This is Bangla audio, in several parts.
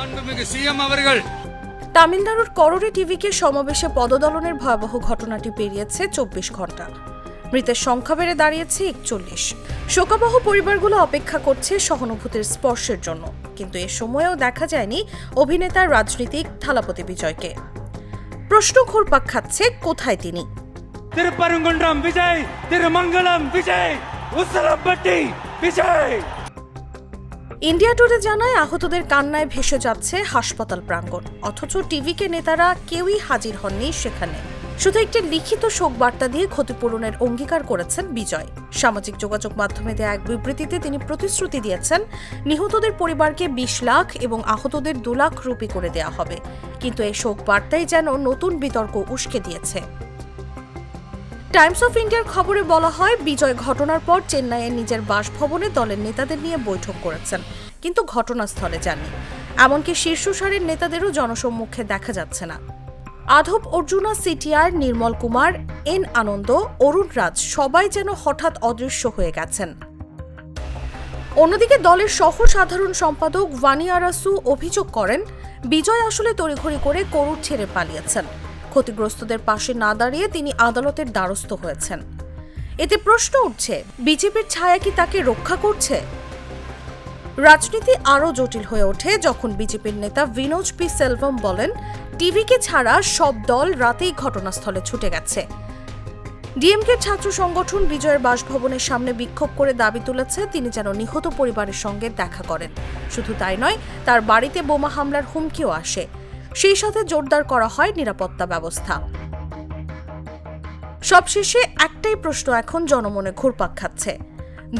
மாண்புமிகு சிஎம் அவர்கள் তামিলনাড়ুর করোড়ে টিভিকে সমাবেশে পদদলনের ভয়াবহ ঘটনাটি পেরিয়েছে চব্বিশ ঘন্টা মৃতের সংখ্যা বেড়ে দাঁড়িয়েছে একচল্লিশ শোকাবহ পরিবারগুলো অপেক্ষা করছে সহানুভূতির স্পর্শের জন্য কিন্তু এ সময়েও দেখা যায়নি অভিনেতার রাজনীতিক থালাপতি বিজয়কে প্রশ্ন ঘুরপাক খাচ্ছে কোথায় তিনি திருப்பரங்குன்றம் விஜய் திருமங்கலம் விஜய் உசலம்பட்டி விஜய் ইন্ডিয়া টুডে জানায়, আহতদের কান্নায় ভেসে যাচ্ছে হাসপাতাল প্রাঙ্গণ। অথচ টিভিকে নেতারা কেউই হাজির হননি সেখানে। শুধু একটি লিখিত শোক বার্তা দিয়ে ক্ষতিপূরণের অঙ্গীকার করেছেন বিজয়। সামাজিক যোগাযোগ মাধ্যমে দেয়া এক বিবৃতিতে তিনি প্রতিশ্রুতি দিয়েছেন, নিহতদের পরিবারকে বিশ লাখ এবং আহতদের দু লাখ রুপি করে দেয়া হবে। কিন্তু এই শোক বার্তাই যেন নতুন বিতর্ক উস্কে দিয়েছে। টাইমস অফ ইন্ডিয়ার খবরে বলা হয়, বিজয় ঘটনার পর চেন্নাইয়ের নিজের বাসভবনে দলের নেতাদের নিয়ে বৈঠক করেছেন, কিন্তু ঘটনাস্থলে যাননি। এমনকি শীর্ষ সারির নেতাদেরও জনসম্মুখে দেখা যাচ্ছে না। আধব অর্জুনা, সিটিআর নির্মল কুমার, এন আনন্দ, অরুণ রাজ সবাই যেন হঠাৎ অদৃশ্য হয়ে গেছেন। অন্যদিকে দলের সহ সাধারণ সম্পাদক ভানি আরাসু অভিযোগ করেন, বিজয় আসলে তড়িঘড়ি করে করুর ছেড়ে পালিয়েছেন। ক্ষতিগ্রস্তদের পাশে না দাঁড়িয়ে তিনি আদালতের দ্বারস্থ হয়েছেন। এতে প্রশ্ন উঠছে, বিজেপির ছায়া কি তাকে রক্ষা করছে? রাজনীতি আরও জটিল হয়ে ওঠে যখন বিজেপির নেতা বিনোজ পি সেলভম বলেন, টিভিকে ছাড়া সব দল রাতেই ঘটনাস্থলে ছুটে গেছে। ডিএমকে ছাত্র সংগঠন বিজয়ের বাসভবনের সামনে বিক্ষোভ করে দাবি তুলেছে, তিনি যেন নিহত পরিবারের সঙ্গে দেখা করেন। শুধু তাই নয়, তার বাড়িতে বোমা হামলার হুমকিও আসে। সেই সাথে জোরদার করা হয় নিরাপত্তা ব্যবস্থা। সবশেষে একটাই প্রশ্ন এখন জনমনে ঘুরপাক খাচ্ছে।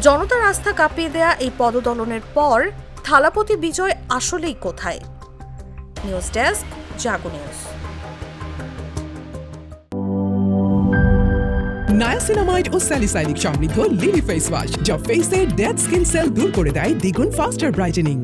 জনতার আস্থা কাঁপিয়ে দেয়া এই পদদলনের পর থালাপতি বিজয় আসলেই কোথায়? News desk, Jago news. Niacinamide ও স্যালিসাইলিক সমৃদ্ধ লিলি ফেস ওয়াশ, যা ফেসের ডেড স্কিন সেল দূর করে দেয় দ্বিগুণ ফাস্টার ব্রাইটেনিং